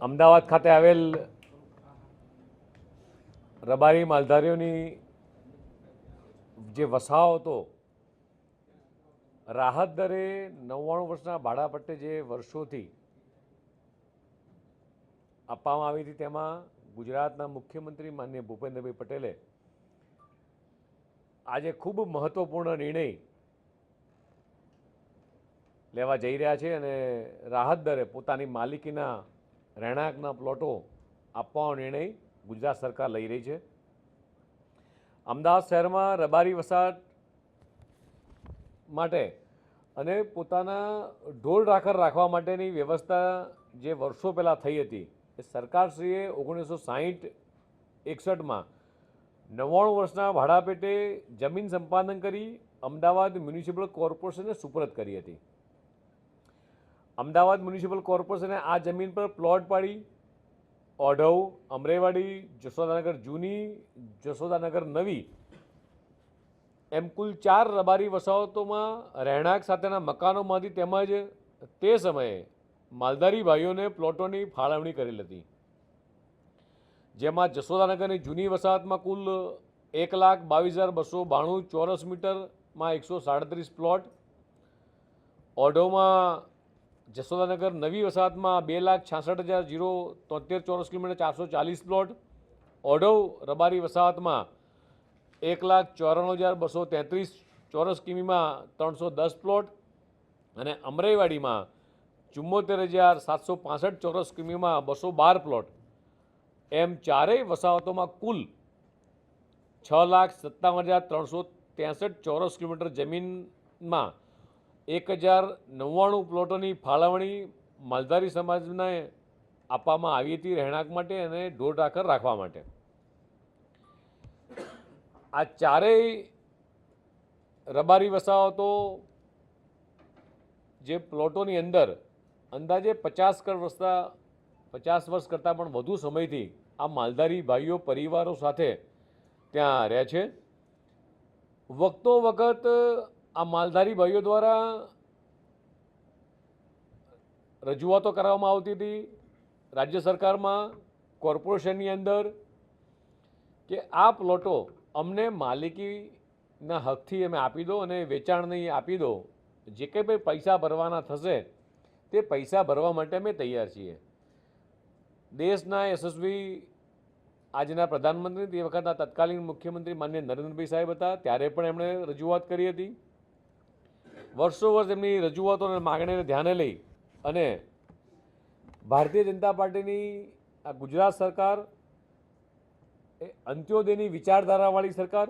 અમદાવાદ ખાતે આવેલ રબારી માલધારીઓની જે વસાહો હતો, રાહત દરે નવ્વાણું વર્ષના ભાડા પટ્ટે જે વર્ષોથી આપવામાં આવી હતી, તેમાં ગુજરાતના મુખ્યમંત્રી માન્ય ભૂપેન્દ્રભાઈ પટેલે આજે ખૂબ મહત્વપૂર્ણ નિર્ણય લેવા જઈ રહ્યા છે અને રાહત દરે પોતાની માલિકીના રહેણાંકના પ્લોટો આપવાનો નિર્ણય ગુજરાત સરકાર લઈ રહી છે. અમદાવાદ શહેરમાં રબારી વસાહત માટે અને પોતાના ઢોર રાખર રાખવા માટેની વ્યવસ્થા જે વર્ષો પહેલાં થઈ હતી, એ સરકારશ્રીએ ઓગણીસો સાહીઠ એકસઠમાં નવ્વાણું વર્ષના ભાડા પેટે જમીન સંપાદન કરી અમદાવાદ મ્યુનિસિપલ કોર્પોરેશનને સુપરત કરી હતી. અમદાવાદ મ્યુનિસિપલ કોર્પોરેશને આ જમીન પર પ્લોટ પાડી, ઓઢવ, અમરેવાડી, જશોદાનગર જૂની, જશોદાનગર નવી, એમ કુલ ચાર રબારી વસાહતોમાં રહેણાંક સાથેના મકાનોમાંથી તેમજ તે સમયે માલધારી ભાઈઓને પ્લોટોની ફાળવણી કરેલ હતી. જેમાં જશોદાનગરની જૂની વસાહતમાં કુલ એક લાખ બાવીસ હજાર બસો બાણું ચોરસ મીટરમાં એકસો સાડત્રીસ પ્લોટ, ઓઢવમાં જશોદાનગર નવી વસાહતમાં બે લાખ છાસઠ હજાર જીરો તોતેર ચોરસ કિલોમીટર ચારસો ચાલીસ પ્લોટ. ઓઢવ રબારી વસાહતમાં એક લાખ ચોરાણું હજાર બસો તેત્રીસ ચોરસ કિમીમાં ત્રણસો દસ પ્લોટ અને અમરાઈવાડીમાં ચુમ્મોતેર હજાર સાતસો પાસઠ ચોરસ કિમીમાં બસો બાર પ્લોટ. એમ ચારેય વસાહતોમાં કુલ છ લાખ સત્તાવન હજાર ત્રણસો ત્રેસઠ ચોરસ કિલોમીટર જમીનમાં એક હજાર નવ્વાણું પ્લોટોની ફાળવણી માલધારી સમાજને આપવામાં આવી હતી રહેણાંક માટે અને ઢોર ઢાકર રાખવા માટે. આ ચારેય રબારી વસાહતો જે પ્લોટોની અંદર અંદાજે પચાસ કર વર્ષતા પચાસ વર્ષ કરતાં પણ વધુ સમયથી આ માલધારી ભાઈઓ, પરિવારો સાથે ત્યાં રહે છે. વખતો વખત આ માલધારી ભાઈઓ દ્વારા રજૂઆતો કરવામાં આવતી હતી. રાજ્ય સરકારમાં, કોર્પોરેશનની અંદર કે આ પ્લોટો અમને માલિકીના હકથી અમે આપી દો અને વેચાણ નહીં આપી દો. જે કંઈ પણ પૈસા ભરવાના થશે, તે પૈસા ભરવા માટે અમે તૈયાર છીએ. દેશના યશસ્વી આજના પ્રધાનમંત્રી તે વખતના તત્કાલીન મુખ્યમંત્રી માન્ય નરેન્દ્રભાઈ સાહેબ હતા, ત્યારે પણ એમણે રજૂઆત કરી હતી. વર્ષો વર્ષ એમની રજૂઆતો અને માગણીને ધ્યાને લઈ અને ભારતીય જનતા પાર્ટીની આ ગુજરાત સરકાર એ અંત્યોદયની વિચારધારાવાળી સરકાર,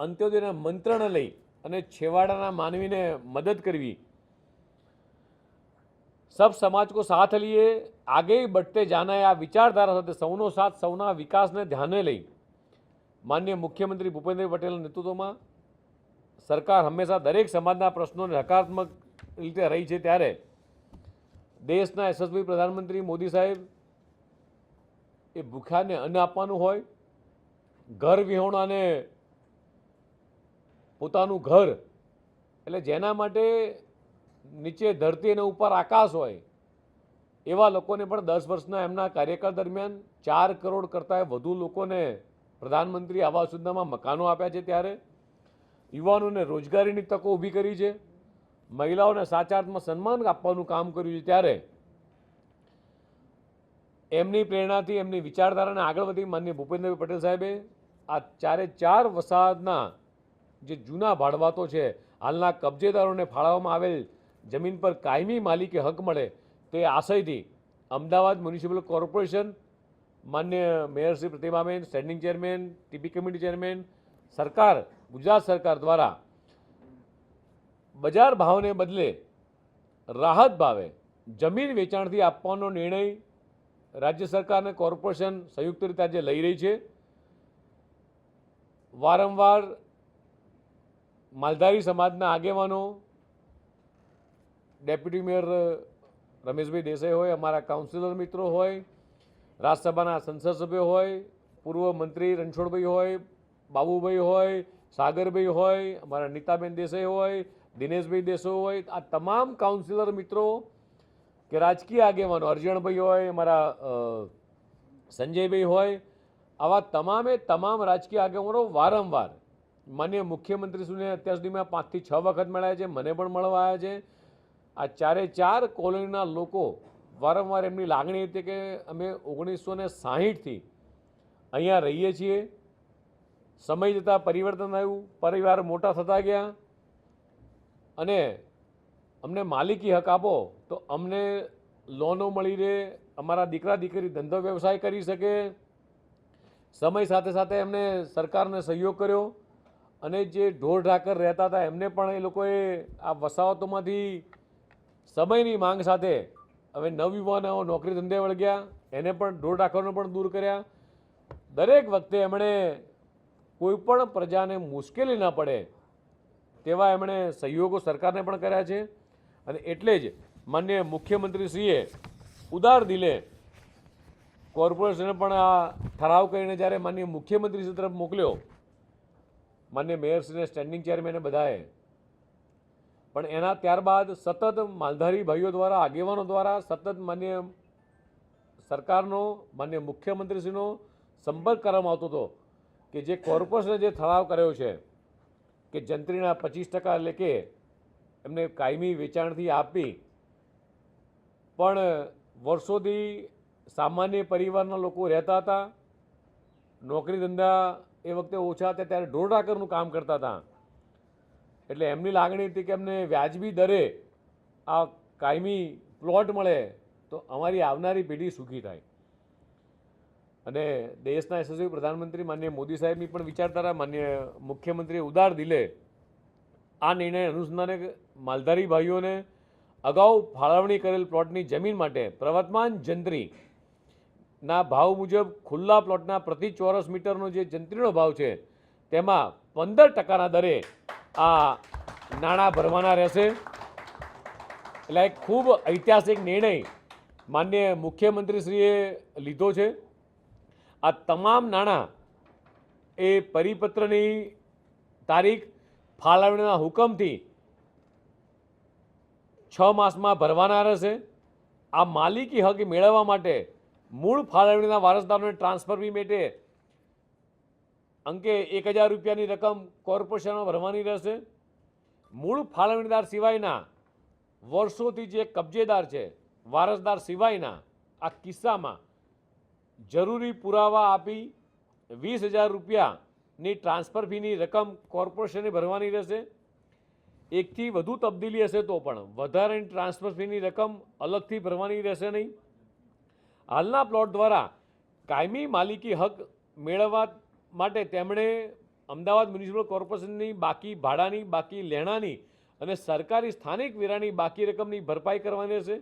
અંત્યોદયના મંત્રને લઈ અને છેવાડાના માનવીને મદદ કરવી. સબ સમાજ કો સાથ લઈએ આગે બઢતે જાના આ વિચારધારા સાથે સૌનો સાથ, સૌના વિકાસને ધ્યાને લઈ. માન્ય મુખ્યમંત્રી ભૂપેન્દ્ર પટેલના નેતૃત્વમાં સરકાર હંમેશા દરેક સમાજના પ્રશ્નોને હકારાત્મક રીતે રહી છે ત્યારે દેશના યશસ્વી પ્રધાનમંત્રી મોદી સાહેબ એ ભૂખ્યાને અન્ન આપવાનું હોય, ઘર વિહોણાને પોતાનું ઘર, એટલે જેના માટે નીચે ધરતી અને ઉપર આકાશ હોય, એવા લોકોને પણ દસ વર્ષના એમના કાર્યકાળ દરમિયાન ચાર કરોડ કરતાં વધુ લોકોને પ્રધાનમંત્રી આવાસ યોજનામાં મકાનો આપ્યા છે ત્યારે યુવાનોને રોજગારીની તકો ઊભી કરી છે. મહિલાઓને સાચા અર્થમાં સન્માન આપવાનું કામ કર્યું છે ત્યારે એમની પ્રેરણાથી, એમની વિચારધારાને આગળ વધી માન્ય ભૂપેન્દ્રભાઈ પટેલ સાહેબે આ ચારે ચાર વસાહતના જે જૂના ભાડવાતો છે, હાલના કબજેદારોને ફાળવવામાં આવેલ જમીન પર કાયમી માલિકે હક મળે તે આશયથી અમદાવાદ મ્યુનિસિપલ કોર્પોરેશન માન્ય mayor Shri Pratimaben, standing chairman, TP committee chairman સરકાર, ગુજરાત સરકાર દ્વારા બજાર ભાવને બદલે રાહત ભાવે જમીન વેચાણથી આપવાનો નિર્ણય રાજ્ય સરકાર અને કોર્પોરેશન સંયુક્ત રીતે આજે લઈ રહી છે. વારંવાર માલધારી સમાજના આગેવાનો, ડેપ્યુટી મેયર રમેશભાઈ દેસાઈ હોય, અમારા કાઉન્સિલર મિત્રો હોય, રાજ્યસભાના સંસદ સભ્યો હોય, પૂર્વ મંત્રી રણછોડભાઈ હોય બાબુભાઈ હોય, સાગરભાઈ હોય, અમારા નીતાબેન દેસાઈ હોય, દિનેશભાઈ દેસાઈ હોય, આ તમામ કાઉન્સિલર મિત્રો કે રાજકીય આગેવાનો, અર્જણભાઈ હોય મારા સંજયભાઈ હોય, આવા તમામે તમામ રાજકીય આગેવાનો વારંવાર માન્ય મુખ્યમંત્રીશ્રીને અત્યાર સુધીમાં પાંચથી છ વખત મળ્યા છે, મને પણ મળવા આવ્યા છે. આ ચારે ચાર કોલોનીના લોકો વારંવાર એમની લાગણી હતી કે અમે ઓગણીસો ને સાહીઠથી અહીંયા રહીએ છીએ. સમય જતાં પરિવર્તન આવ્યું, પરિવાર મોટા થતા ગયા અને અમને માલિકી હક આપો તો અમને લોનો મળી રહે, અમારા દીકરા દીકરી ધંધો વ્યવસાય કરી શકે. સમય સાથે સાથે એમને સરકારને સહયોગ કર્યો અને જે ઢોર ઢાકર રહેતા હતા એમને પણ એ લોકોએ આ વસાહતોમાંથી સમયની માંગ સાથે હવે નવયુવાનો નોકરી ધંધે વળગ્યા, એને પણ ઢોર ઢાકરનો પણ દૂર કર્યા. દરેક વખતે એમણે કોઈ પણ પ્રજાને મુશ્કેલી ન પડે, તેવા એમણે સહયોગો સરકારને પણ કર્યા છે. અને એટલે જ માન્ય મુખ્યમંત્રીશ્રીએ ઉદાર દિલે કોર્પોરેશને પણ આ ઠરાવ કરીને જ્યારે માન્ય મુખ્યમંત્રીશ્રી તરફ મોકલ્યો, માન્ય મેયરશ્રીને સ્ટેન્ડિંગ ચેરમેને બધાએ. પણ એના ત્યારબાદ સતત માલધારી ભાઈઓ દ્વારા, આગેવાનો દ્વારા સતત માન્ય સરકારનો, માન્ય મુખ્યમંત્રીશ્રીનો સંપર્ક કરવામાં આવતો હતો. કે જે કોર્પોરેશને જે ઠરાવ કર્યો છે કે જંત્રીના પચીસ ટકા એટલે કે એમને કાયમી વેચાણથી આપી, પણ વર્ષોથી સામાન્ય પરિવારના લોકો રહેતા હતા, નોકરી ધંધા એ વખતે ઓછા હતા, ત્યારે ઢોર ઢાકરનું કામ કરતા હતા. એટલે એમની લાગણી હતી કે અમને વ્યાજબી દરે આ કાયમી પ્લોટ મળે, તો અમારી આવનારી પેઢી સુખી થાય. અને દેશના યશસ્વી પ્રધાનમંત્રી માન્ય મોદી સાહેબની પણ વિચારધારા માન્ય મુખ્યમંત્રીએ ઉદાર દિલે આ નિર્ણય અનુસંધાને માલધારી ભાઈઓને અગાઉ ફાળવણી કરેલ પ્લોટની જમીન માટે પ્રવર્તમાન જંત્રી ના ભાવ મુજબ ખુલ્લા પ્લોટના પ્રતિ ચોરસ મીટરનો જે જંત્રીનો ભાવ છે, તેમાં પંદર ટકાના દરે આ નાણાં ભરવાના રહેશે. એટલે ખૂબ ઐતિહાસિક નિર્ણય માન્ય મુખ્યમંત્રીશ્રીએ લીધો છે. આ તમામ નાણાં એ પરિપત્રની તારીખ ફાળવણીના હુકમથી છ માસમાં ભરવાના રહેશે આ માલિકી હક મેળવવા માટે મૂળ ફાળવણીના વારસદારોને ટ્રાન્સફર ફી માટે અંકે એક હજાર રૂપિયાની રકમ કોર્પોરેશનમાં ભરવાની રહેશે. મૂળ ફાળવણીદાર સિવાયના વર્ષોથી જે કબજેદાર છે, વારસદાર સિવાયના આ કિસ્સામાં જરૂરી પુરાવા આપી વીસ હજાર રૂપિયાની ટ્રાન્સફર ફીની રકમ કોર્પોરેશને ભરવાની રહેશે. એકથી વધુ તબદીલી હશે તો પણ વધારાની ટ્રાન્સફર ફીની રકમ અલગથી ભરવાની રહેશે નહીં. હાલના પ્લોટ દ્વારા કાયમી માલિકી હક મેળવવા માટે તેમણે અમદાવાદ મ્યુનિસિપલ કોર્પોરેશનની બાકી ભાડાની, બાકી લેણાની અને સરકારી સ્થાનિક વેરાની બાકી રકમની ભરપાઈ કરવાની રહેશે.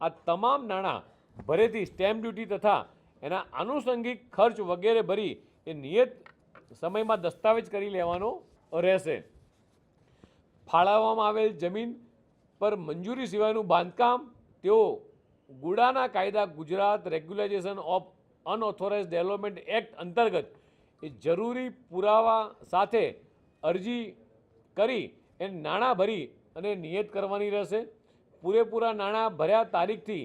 આ તમામ નાણાં ભરેથી સ્ટેમ્પ ડ્યુટી તથા એના આનુષંગિક ખર્ચ વગેરે ભરી એ નિયત સમયમાં દસ્તાવેજ કરી લેવાનો રહેશે. ફાળવવામાં આવેલ જમીન પર મંજૂરી સિવાયનું બાંધકામ, તેઓ ગુડાના કાયદા Gujarat regularisation of unauthorise development act અંતર્ગત એ જરૂરી પુરાવા સાથે અરજી કરી એ નાણાં ભરી અને નિયત કરવાની રહેશે. પૂરેપૂરા નાણાં ભર્યા તારીખથી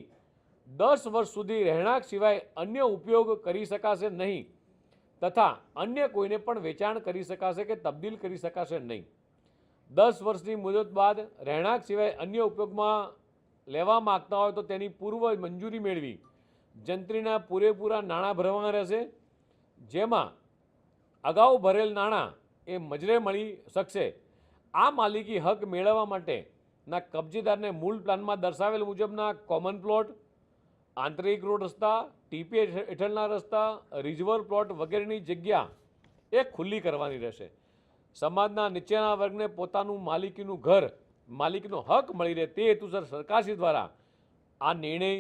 દસ વર્ષ સુધી રહેણાંક સિવાય અન્ય ઉપયોગ કરી શકાશે નહીં તથા અન્ય કોઈને પણ વેચાણ કરી શકાશે કે તબદીલ કરી શકાશે નહીં. દસ વર્ષની મુદત બાદ રહેણાંક સિવાય અન્ય ઉપયોગમાં લેવા માગતા હોય તો તેની પૂર્વ મંજૂરી મેળવી. જંત્રીના પૂરેપૂરા નાણાં ભરવાના રહેશે, જેમાં અગાઉ ભરેલ નાણાં એ મજરે મળી શકશે. આ માલિકી હક મેળવવા માટેના કબજેદારને મૂળ પ્લાનમાં દર્શાવેલ મુજબના કોમન પ્લોટ આંતરિક રોડ રસ્તા, ટીપી હેઠળના રસ્તા રિઝર્વ પ્લોટ વગેરેની જગ્યા એ ખુલ્લી કરવાની રહેશે. સમાજના નીચેના વર્ગને પોતાનું માલિકીનું ઘર, માલિકીનો હક મળી રહે તે હેતુસર સરકારશ્રી દ્વારા આ નિર્ણય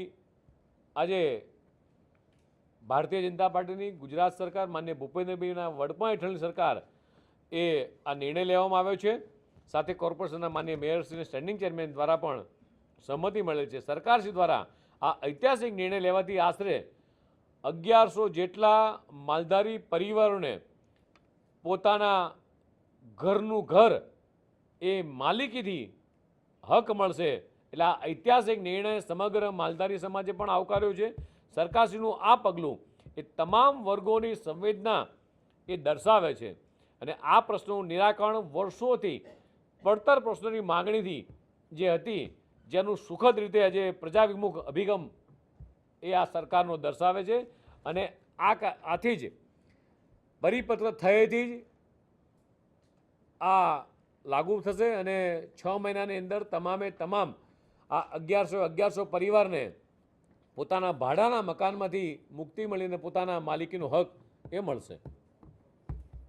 આજે ભારતીય જનતા પાર્ટીની ગુજરાત સરકાર, માન્ય ભૂપેન્દ્રભાઈના વડપણ હેઠળની સરકાર એ આ નિર્ણય લેવામાં આવ્યો છે. સાથે કોર્પોરેશનના માન્ય મેયરશ્રીને સ્ટેન્ડિંગ ચેરમેન દ્વારા પણ સંમતિ મળેલ છે. સરકારશ્રી દ્વારા આ ઐતિહાસિક નિર્ણય લેવાથી આશરે અગિયારસો જેટલા માલધારી પરિવારોને પોતાના ઘરનું ઘર એ માલિકીથી હક મળશે. એટલે આ ઐતિહાસિક નિર્ણય સમગ્ર માલધારી સમાજે પણ આવકાર્યો છે. સરકારશ્રીનું આ પગલું એ તમામ વર્ગોની સંવેદના એ દર્શાવે છે. અને આ પ્રશ્નનું નિરાકરણ વર્ષોથી પડતર પ્રશ્નોની માગણીથી જે હતી જેનું સુખદ રીતે આજે પ્રજાવિમુખ અભિગમ એ આ સરકારનો દર્શાવે છે અને આ આથી જ પરિપત્ર થયેથી જ આ લાગુ થશે અને છ મહિનાની અંદર તમામે તમામ આ અગિયારસો અગિયારસો પરિવારને પોતાના ભાડાના મકાનમાંથી મુક્તિ મળીને પોતાના માલિકીનો હક એ મળશે.